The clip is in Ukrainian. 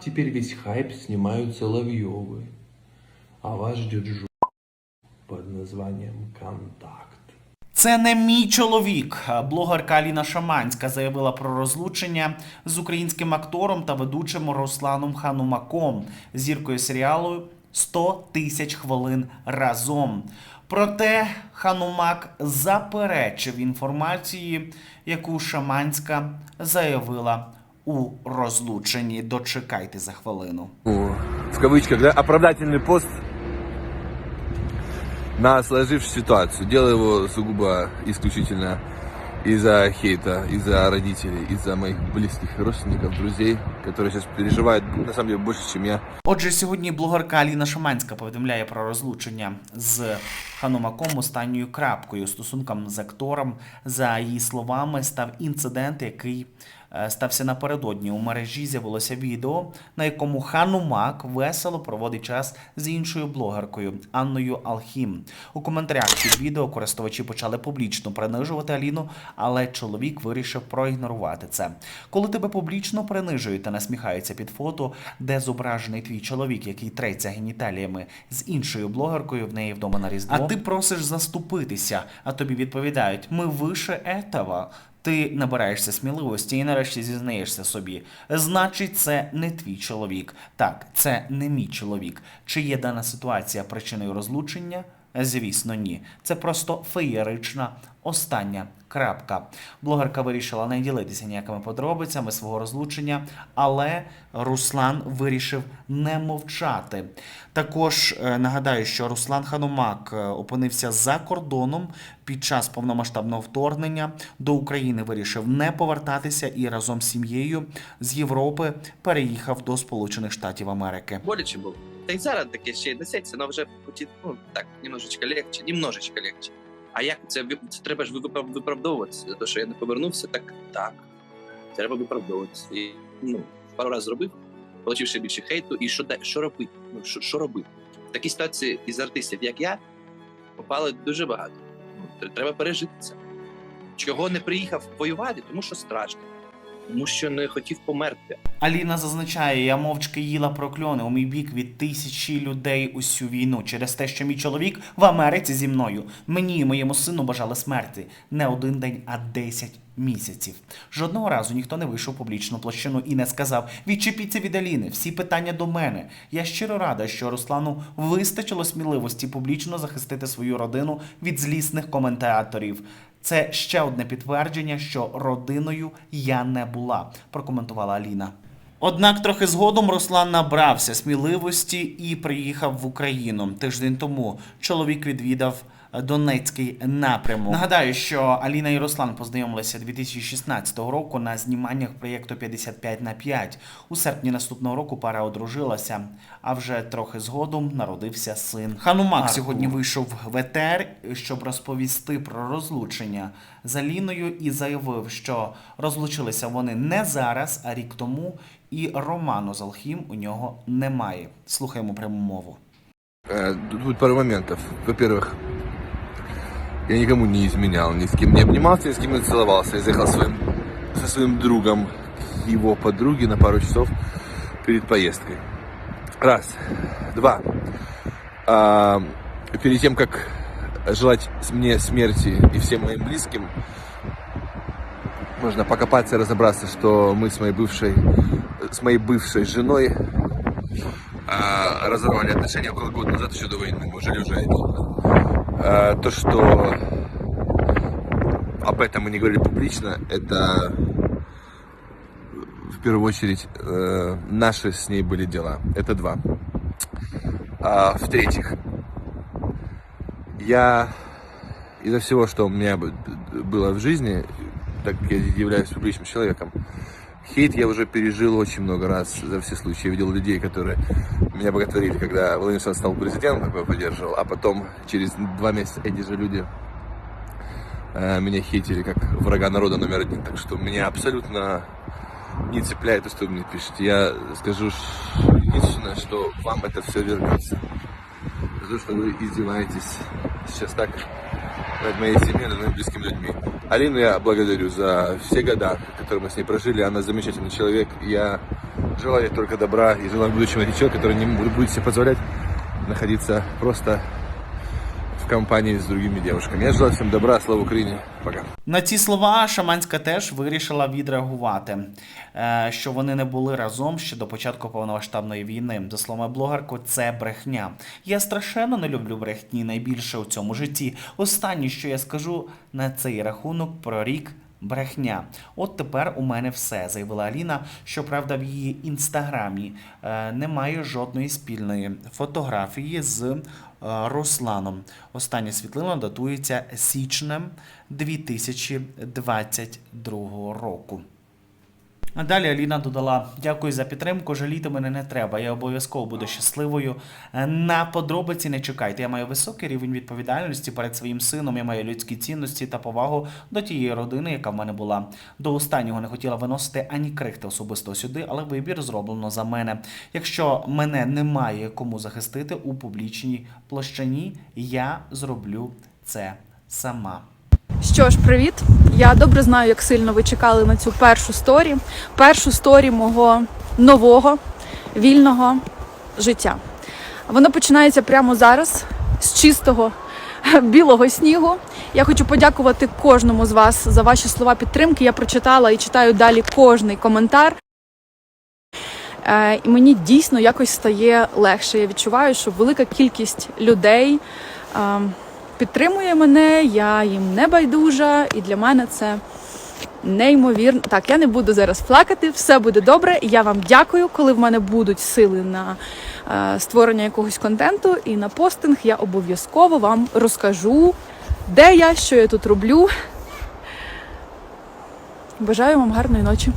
Теперь весь хайп снимают Соловьевы, а вас ждет жу под названием «Контакт». Це не мій чоловік. Блогерка Аліна Шаманська заявила про розлучення з українським актором та ведучим Русланом Ханумаком, зіркою серіалу «100 тисяч хвилин разом. Проте Ханумак заперечив інформації, яку Шаманська заявила у розлученні. Дочекайте за хвилину. в кавичках да, оправдательний пост на сложившуюся ситуацию. Делаю его сугубо исключительно из-за хейта, из-за родителей, из-за моих близких родственников, друзей, которые сейчас переживают, на самом деле, больше, чем я. Отже, сьогодні блогерка Аліна Шаманська повідомляє про розлучення з Ханумаком останньою крапкою стосункам з актором. За її словами, став інцидент, який е, стався напередодні. У мережі з'явилося відео, на якому Ханумак весело проводить час з іншою блогеркою Анною Алхім. У коментарях під відео користувачі почали публічно принижувати Аліну, але чоловік вирішив проігнорувати це. Коли тебе публічно принижують та насміхаються під фото, де зображений твій чоловік, який треться геніталіями з іншою блогеркою в неї вдома на різдво, а ти просиш заступитися, а тобі відповідають: ми вище етава. Ти набираєшся сміливості і нарешті зізнаєшся собі. Значить, це не твій чоловік. Так, це не мій чоловік. Чи є дана ситуація причиною розлучення? Звісно, ні. Це просто феєрична остання крапка. Блогерка вирішила не ділитися ніякими подробицями свого розлучення, але Руслан вирішив не мовчати. Також е, нагадаю, що Руслан Ханумак е, опинився за кордоном під час повномасштабного вторгнення до України. Вирішив не повертатися і разом з сім'єю з Європи переїхав до Сполучених Штатів Америки. боляче було. Та й зараз таке ще й несеться, але вже ну, так, немножечко легче, немножечко легче. А як це, це треба ж виправдовуватися за те, що я не повернувся, так так. Треба виправдовуватися. І ну, пару разів зробив, отримав ще більше хейту, і що, що робити? Ну, що, що робити? В такій ситуації із артистів, як я, попали дуже багато. Ну, Треба пережити це. Чого не приїхав воювати? Тому що страшно. Тому що не хотів померти. Аліна зазначає, я мовчки їла прокльони у мій бік від тисячі людей усю війну через те, що мій чоловік в Америці зі мною. Мені і моєму сину бажали смерти не один день, а 10 місяців. Жодного разу ніхто не вийшов публічну площину і не сказав: відчепіться від Аліни, всі питання до мене. Я щиро рада, що Руслану вистачило сміливості публічно захистити свою родину від злісних коментаторів. Це ще одне підтвердження, що родиною я не була, прокоментувала Аліна. Однак трохи згодом Руслан набрався сміливості і приїхав в Україну. Тиждень тому чоловік відвідав Донецький напрямок. Нагадаю, що Аліна і Руслан познайомилися 2016 року на зніманнях проєкту 55 на 5. У серпні наступного року пара одружилася, а вже трохи згодом народився син. Ханумак сьогодні вийшов в ЕТР, щоб розповісти про розлучення з Аліною і заявив, що розлучилися вони не зараз, а рік тому, і роману з Алхім у нього немає. Слухаємо пряму мову. Э, Тут пару моментов. Во-первых, я никому не изменял, ни с кем не обнимался, ни с кем не целовался. Я заехал своим, со своим другом к его подруге на пару часов перед поездкой. Раз. Два. А, перед тем, как желать мне смерти и всем моим близким, можно покопаться и разобраться, что мы с моей бывшей, с моей бывшей женой а, разорвали отношения около года назад, еще до войны. Мы жили уже то, что об этом мы не говорили публично, это в первую очередь э, наши с ней были дела. Это два. А, в-третьих, я из-за всего, что у меня было в жизни, так как я являюсь публичным человеком, хейт я уже пережил очень много раз за все случаи. Я видел людей, которые меня боготворили, когда Владимир Александрович стал президентом, как я поддерживал, а потом через два месяца эти же люди э, меня хейтили как врага народа номер один. Так что меня абсолютно не цепляет то, что вы мне пишете. Я скажу единственное, что вам это все вернется. То, что вы издеваетесь сейчас так над моей семьей, над моими близкими людьми. Алину я благодарю за все года, которые мы с ней прожили. Она замечательный человек. Я Желаю только добра и желаю в будущем найти человека, который не будет будет себе позволять находиться просто в компании с другими девушками. Я желаю всем добра, слава Україні. Пока. На ці слова Шаманська теж вирішила відреагувати, е, що вони не були разом ще до початку повномасштабної війни. За словами блогерку, це брехня. Я страшенно не люблю брехні найбільше у цьому житті. Останнє, що я скажу на цей рахунок про рік. Брехня, от тепер у мене все, заявила Аліна. Щоправда, в її інстаграмі е, немає жодної спільної фотографії з е, Русланом. Остання світлина датується січнем 2022 року. А далі Аліна додала: дякую за підтримку. Жаліти мене не треба. Я обов'язково буду щасливою. Е, На подробиці не чекайте. Я маю високий рівень відповідальності перед своїм сином. Я маю людські цінності та повагу до тієї родини, яка в мене була. До останнього не хотіла виносити ані крихти особисто сюди, але вибір зроблено за мене. Якщо мене немає кому захистити у публічній площині, я зроблю це сама. Що ж, привіт! Я добре знаю, як сильно ви чекали на цю першу сторі, першу сторі мого нового вільного життя. Воно починається прямо зараз з чистого білого снігу. Я хочу подякувати кожному з вас за ваші слова підтримки. Я прочитала і читаю далі кожний коментар. Е, І мені дійсно якось стає легше. Я відчуваю, що велика кількість людей е, підтримує мене, я їм не байдужа, і для мене це неймовірно. Так, я не буду зараз плакати, все буде добре. Я вам дякую, коли в мене будуть сили на е, створення якогось контенту і на постинг. Я обов'язково вам розкажу, де я, що я тут роблю. Бажаю вам гарної ночі.